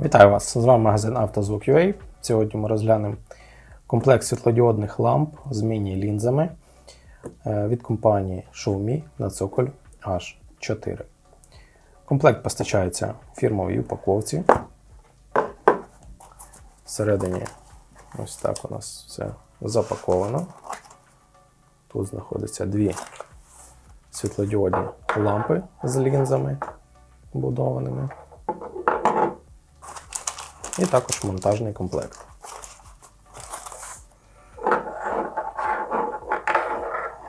Вітаю вас! З вами магазин «Автозвук.UA». Сьогодні ми розглянемо комплект світлодіодних ламп з міні-лінзами е, від компанії Xiaomi на цоколь H4. Комплект постачається в фірмовій упаковці. Всередині ось так у нас все запаковано. Тут знаходяться дві світлодіодні лампи з лінзами вбудованими. І також монтажний комплект.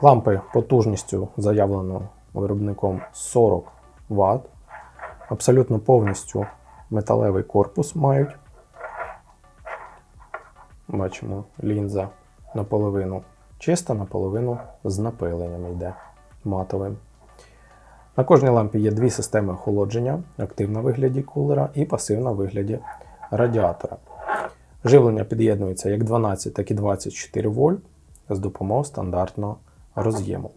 Лампи потужністю заявлено виробником 40 Вт. Абсолютно повністю металевий корпус мають. Бачимо, лінза наполовину чиста, наполовину з напиленням йде матовим. На кожній лампі є дві системи охолодження: активна в вигляді кулера і пасивна в вигляді радіатора. Живлення під'єднується як 12, так і 24 вольт з допомогою стандартного роз'єму.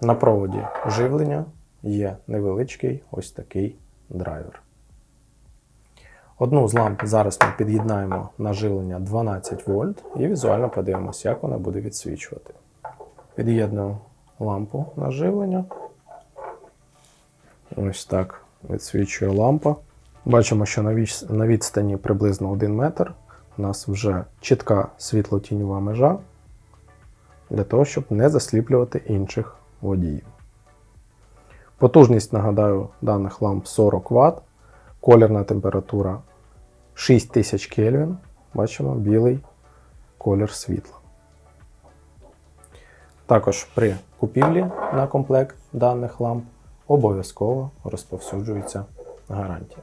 На проводі живлення є невеличкий ось такий драйвер. Одну з ламп зараз ми під'єднаємо на живлення 12 вольт і візуально подивимося, як вона буде відсвічувати. Під'єднуємо лампу на живлення. Ось так відсвічує лампа. Бачимо, що на відстані приблизно 1 метр у нас вже чітка світло-тіньова межа для того, щоб не засліплювати інших водіїв. Потужність, нагадаю, даних ламп 40 Вт, колірна температура 6000 Кельвін. Бачимо білий колір світла. Також при купівлі на комплект даних ламп обов'язково розповсюджується гарантія.